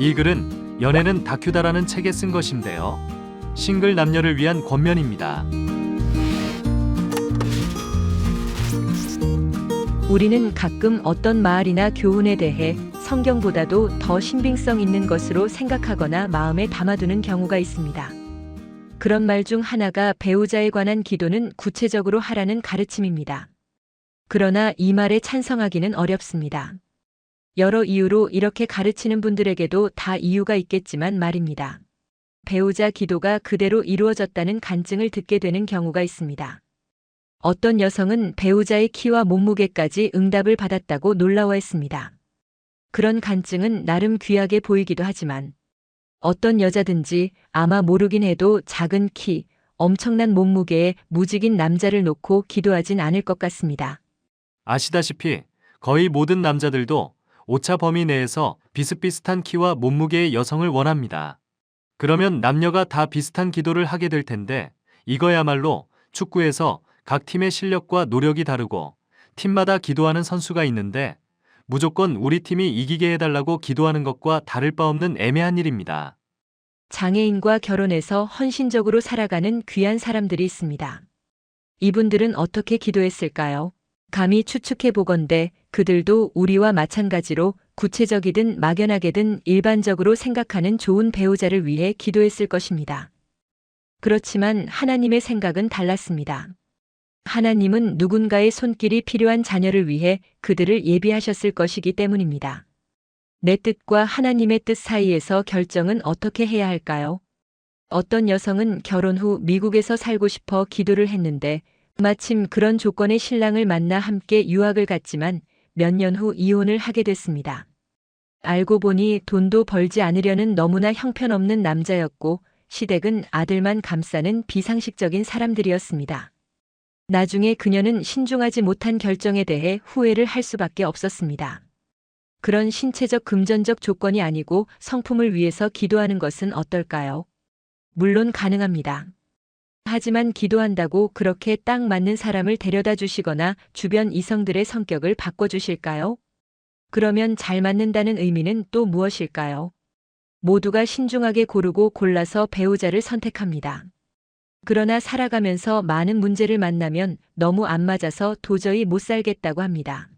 이 글은 연애는 다큐다라는 책에 쓴 것인데요. 싱글 남녀를 위한 권면입니다. 우리는 가끔 어떤 말이나 교훈에 대해 성경보다도 더 신빙성 있는 것으로 생각하거나 마음에 담아두는 경우가 있습니다. 그런 말 중 하나가 배우자에 관한 기도는 구체적으로 하라는 가르침입니다. 그러나 이 말에 찬성하기는 어렵습니다. 여러 이유로 이렇게 가르치는 분들에게도 다 이유가 있겠지만 말입니다. 배우자 기도가 그대로 이루어졌다는 간증을 듣게 되는 경우가 있습니다. 어떤 여성은 배우자의 키와 몸무게까지 응답을 받았다고 놀라워했습니다. 그런 간증은 나름 귀하게 보이기도 하지만 어떤 여자든지 아마 모르긴 해도 작은 키, 엄청난 몸무게에 무직인 남자를 놓고 기도하진 않을 것 같습니다. 아시다시피 거의 모든 남자들도 오차 범위 내에서 비슷비슷한 키와 몸무게의 여성을 원합니다. 그러면 남녀가 다 비슷한 기도를 하게 될 텐데 이거야말로 축구에서 각 팀의 실력과 노력이 다르고 팀마다 기도하는 선수가 있는데 무조건 우리 팀이 이기게 해달라고 기도하는 것과 다를 바 없는 애매한 일입니다. 장애인과 결혼해서 헌신적으로 살아가는 귀한 사람들이 있습니다. 이분들은 어떻게 기도했을까요? 감히 추측해 보건대 그들도 우리와 마찬가지로 구체적이든 막연하게든 일반적으로 생각하는 좋은 배우자를 위해 기도했을 것입니다. 그렇지만 하나님의 생각은 달랐습니다. 하나님은 누군가의 손길이 필요한 자녀를 위해 그들을 예비하셨을 것이기 때문입니다. 내 뜻과 하나님의 뜻 사이에서 결정은 어떻게 해야 할까요? 어떤 여성은 결혼 후 미국에서 살고 싶어 기도를 했는데 마침 그런 조건의 신랑을 만나 함께 유학을 갔지만 몇 년 후 이혼을 하게 됐습니다. 알고 보니 돈도 벌지 않으려는 너무나 형편없는 남자였고 시댁은 아들만 감싸는 비상식적인 사람들이었습니다. 나중에 그녀는 신중하지 못한 결정에 대해 후회를 할 수밖에 없었습니다. 그런 신체적 금전적 조건이 아니고 성품을 위해서 기도하는 것은 어떨까요? 물론 가능합니다. 하지만 기도한다고 그렇게 딱 맞는 사람을 데려다 주시거나 주변 이성들의 성격을 바꿔주실까요? 그러면 잘 맞는다는 의미는 또 무엇일까요? 모두가 신중하게 고르고 골라서 배우자를 선택합니다. 그러나 살아가면서 많은 문제를 만나면 너무 안 맞아서 도저히 못 살겠다고 합니다.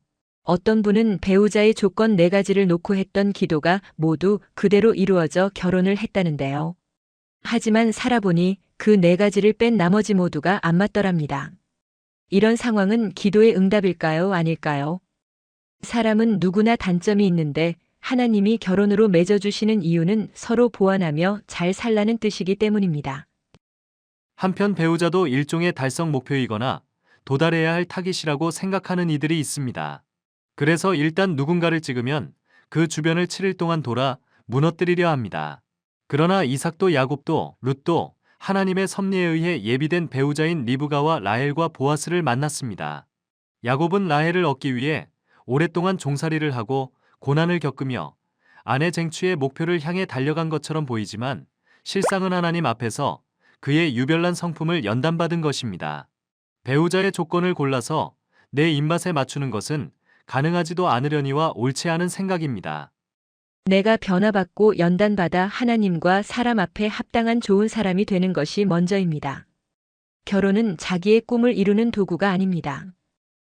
어떤 분은 배우자의 조건 네 가지를 놓고 했던 기도가 모두 그대로 이루어져 결혼을 했다는데요. 하지만 살아보니 그 네 가지를 뺀 나머지 모두가 안 맞더랍니다. 이런 상황은 기도의 응답일까요? 아닐까요? 사람은 누구나 단점이 있는데 하나님이 결혼으로 맺어주시는 이유는 서로 보완하며 잘 살라는 뜻이기 때문입니다. 한편 배우자도 일종의 달성 목표이거나 도달해야 할 타깃이라고 생각하는 이들이 있습니다. 그래서 일단 누군가를 찍으면 그 주변을 7일 동안 돌아 무너뜨리려 합니다. 그러나 이삭도 야곱도 룻도 하나님의 섭리에 의해 예비된 배우자인 리브가와 라헬과 보아스를 만났습니다. 야곱은 라헬을 얻기 위해 오랫동안 종살이를 하고 고난을 겪으며 아내 쟁취의 목표를 향해 달려간 것처럼 보이지만 실상은 하나님 앞에서 그의 유별난 성품을 연단받은 것입니다. 배우자의 조건을 골라서 내 입맛에 맞추는 것은 가능하지도 않으려니와 옳지 않은 생각입니다. 내가 변화받고 연단받아 하나님과 사람 앞에 합당한 좋은 사람이 되는 것이 먼저입니다. 결혼은 자기의 꿈을 이루는 도구가 아닙니다.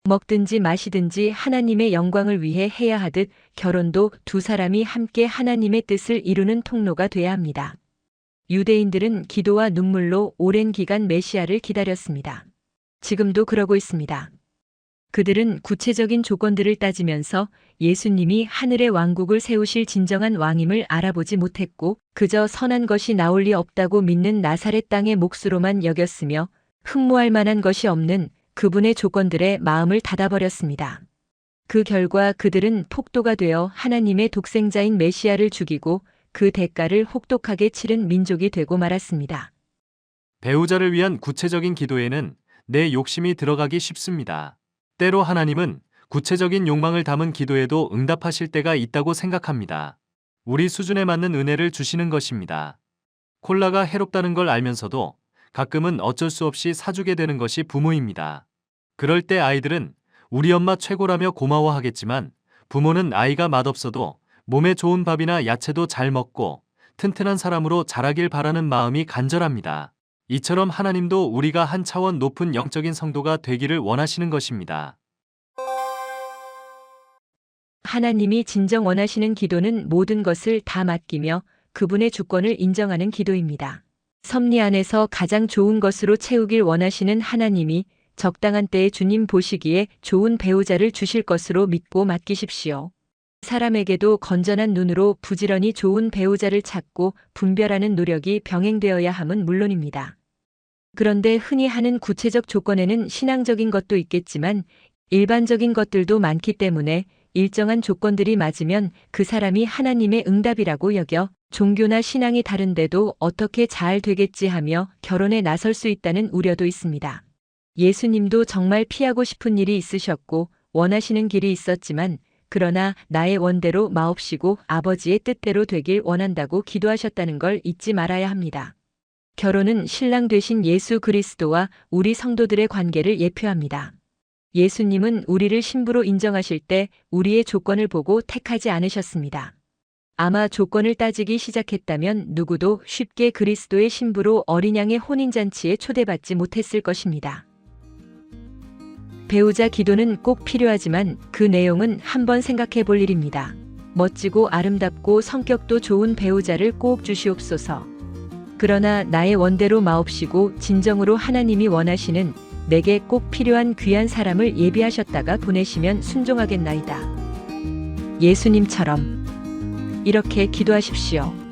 먹든지 마시든지 하나님의 영광을 위해 해야 하듯 결혼도 두 사람이 함께 하나님의 뜻을 이루는 통로가 돼야 합니다. 유대인들은 기도와 눈물로 오랜 기간 메시아를 기다렸습니다. 지금도 그러고 있습니다. 그들은 구체적인 조건들을 따지면서 예수님이 하늘의 왕국을 세우실 진정한 왕임을 알아보지 못했고 그저 선한 것이 나올 리 없다고 믿는 나사렛 땅의 몫으로만 여겼으며 흠모할 만한 것이 없는 그분의 조건들에 마음을 닫아버렸습니다. 그 결과 그들은 폭도가 되어 하나님의 독생자인 메시아를 죽이고 그 대가를 혹독하게 치른 민족이 되고 말았습니다. 배우자를 위한 구체적인 기도에는 내 욕심이 들어가기 쉽습니다. 때로 하나님은 구체적인 욕망을 담은 기도에도 응답하실 때가 있다고 생각합니다. 우리 수준에 맞는 은혜를 주시는 것입니다. 콜라가 해롭다는 걸 알면서도 가끔은 어쩔 수 없이 사주게 되는 것이 부모입니다. 그럴 때 아이들은 우리 엄마 최고라며 고마워하겠지만 부모는 아이가 맛없어도 몸에 좋은 밥이나 야채도 잘 먹고 튼튼한 사람으로 자라길 바라는 마음이 간절합니다. 이처럼 하나님도 우리가 한 차원 높은 영적인 성도가 되기를 원하시는 것입니다. 하나님이 진정 원하시는 기도는 모든 것을 다 맡기며 그분의 주권을 인정하는 기도입니다. 섭리 안에서 가장 좋은 것으로 채우길 원하시는 하나님이 적당한 때에 주님 보시기에 좋은 배우자를 주실 것으로 믿고 맡기십시오. 사람에게도 건전한 눈으로 부지런히 좋은 배우자를 찾고 분별하는 노력이 병행되어야 함은 물론입니다. 그런데 흔히 하는 구체적 조건에는 신앙적인 것도 있겠지만 일반적인 것들도 많기 때문에 일정한 조건들이 맞으면 그 사람이 하나님의 응답이라고 여겨 종교나 신앙이 다른데도 어떻게 잘 되겠지 하며 결혼에 나설 수 있다는 우려도 있습니다. 예수님도 정말 피하고 싶은 일이 있으셨고 원하시는 길이 있었지만 그러나 나의 원대로 마옵시고 아버지의 뜻대로 되길 원한다고 기도하셨다는 걸 잊지 말아야 합니다. 결혼은 신랑 되신 예수 그리스도와 우리 성도들의 관계를 예표합니다. 예수님은 우리를 신부로 인정하실 때 우리의 조건을 보고 택하지 않으셨습니다. 아마 조건을 따지기 시작했다면 누구도 쉽게 그리스도의 신부로 어린 양의 혼인잔치에 초대받지 못했을 것입니다. 배우자 기도는 꼭 필요하지만 그 내용은 한번 생각해 볼 일입니다. 멋지고 아름답고 성격도 좋은 배우자를 꼭 주시옵소서. 그러나 나의 원대로 마옵시고 진정으로 하나님이 원하시는 내게 꼭 필요한 귀한 사람을 예비하셨다가 보내시면 순종하겠나이다. 예수님처럼 이렇게 기도하십시오.